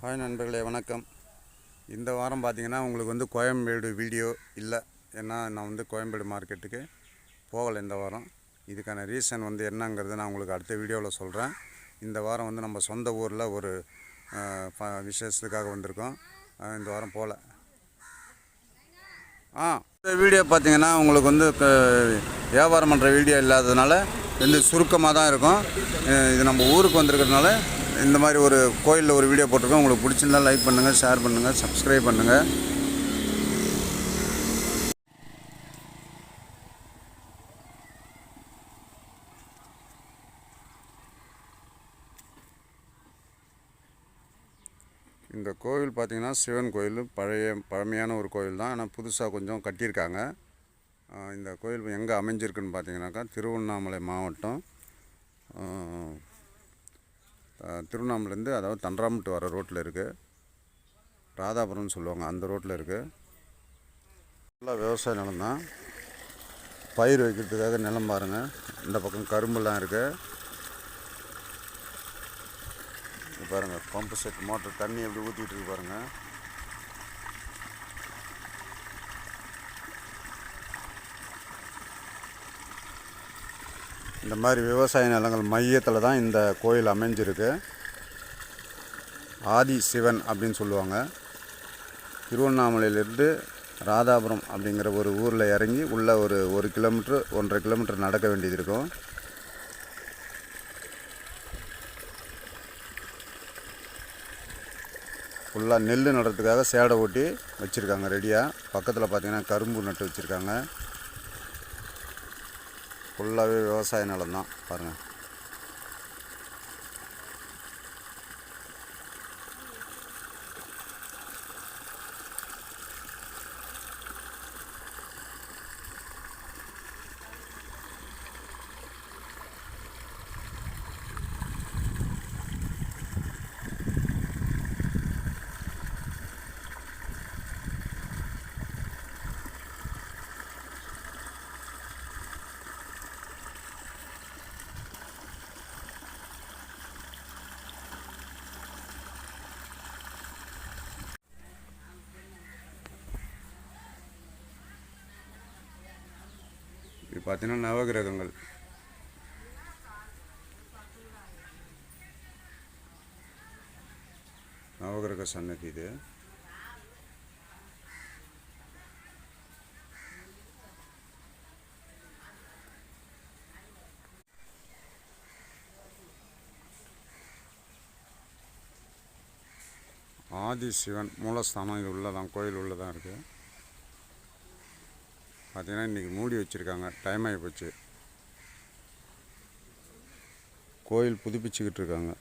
Hi நண்பர்களே வணக்கம். இந்த வாரம் பார்த்தீங்கன்னா உங்களுக்கு வந்து கோயம்பேடு வீடியோ இல்லை. ஏன்னா நான் வந்து கோயம்பேடு மார்க்கெட்டுக்கு போகலை இந்த வாரம். இதுக்கான ரீசன் வந்து என்னங்கிறது நான் உங்களுக்கு அடுத்த வீடியோவில் சொல்கிறேன் இந்த வாரம் வந்து நம்ம சொந்த ஊரில் ஒரு விசேஷத்துக்காக வந்திருக்கோம். இந்த வாரம் போகல ஆ இந்த வீடியோ பார்த்தீங்கன்னா உங்களுக்கு வந்து வியாபாரம் பண்ணுற வீடியோ இல்லாததுனால வந்து சுருக்கமாக தான் இருக்கும். இது நம்ம ஊருக்கு வந்திருக்கிறதுனால இந்த மாதிரி ஒரு கோயிலில் ஒரு வீடியோ போட்டிருக்கோம். உங்களுக்கு பிடிச்சிருந்தா லைக் பண்ணுங்கள் ஷேர் பண்ணுங்கள் சப்ஸ்கிரைப் பண்ணுங்கள் இந்த கோவில் பார்த்தீங்கன்னா சிவன் கோயில். பழைய பழமையான ஒரு கோயில் தான். ஆனால் புதுசாக கொஞ்சம் கட்டியிருக்காங்க. இந்த கோயில் எங்கே அமைஞ்சிருக்குன்னு பார்த்தீங்கன்னாக்கா திருவண்ணாமலை மாவட்டம். திருவண்ணாமலேருந்து அதாவது தண்டராமட்டு வர ரோட்டில் இருக்குது ராதாபுரம்னு சொல்லுவாங்க அந்த ரோட்டில் இருக்குது ஃபுல்லாக விவசாய நிலம் தான். பயிர் வைக்கிறதுக்காக நிலம் பாருங்கள் இந்த பக்கம் கரும்புலாம் இருக்குது பாருங்கள் பம்பு செட் மோட்டர் தண்ணி எப்படி ஊற்றிட்டுருக்கு இருக்கு இந்த மாதிரி விவசாய நிலங்கள் மையத்தில் தான் இந்த கோயில் அமைஞ்சிருக்கு. ஆதி சிவன் அப்படின்னு சொல்லுவாங்க. திருவண்ணாமலையிலேருந்து ராதாபுரம் அப்படிங்கிற ஒரு ஊரில் இறங்கி உள்ளே ஒரு ஒரு கிலோமீட்ரு ஒன்றரை கிலோமீட்டர் நடக்க வேண்டியது இருக்கும். ஃபுல்லாக நெல் நடுறதுக்காக சேடை ஓட்டி வச்சுருக்காங்க ரெடியாக பக்கத்தில் பார்த்திங்கன்னா கரும்பு நட்டு வச்சுருக்காங்க. ஃபுல்லாகவே விவசாய நிலம் தான் பாருங்கள் பார்த்தீங்கன்னா நவகிரகங்கள். நவகிரக சன்னதி இது. ஆதி சிவன் மூலஸ்தானம் இது உள்ளதான் கோயில் உள்ளதான் இருக்குது பார்த்தீங்கன்னா இன்றைக்கி மூடி வச்சுருக்காங்க. டைம் ஆகி போச்சு. கோயில் புதுப்பிச்சுக்கிட்டு இருக்காங்க.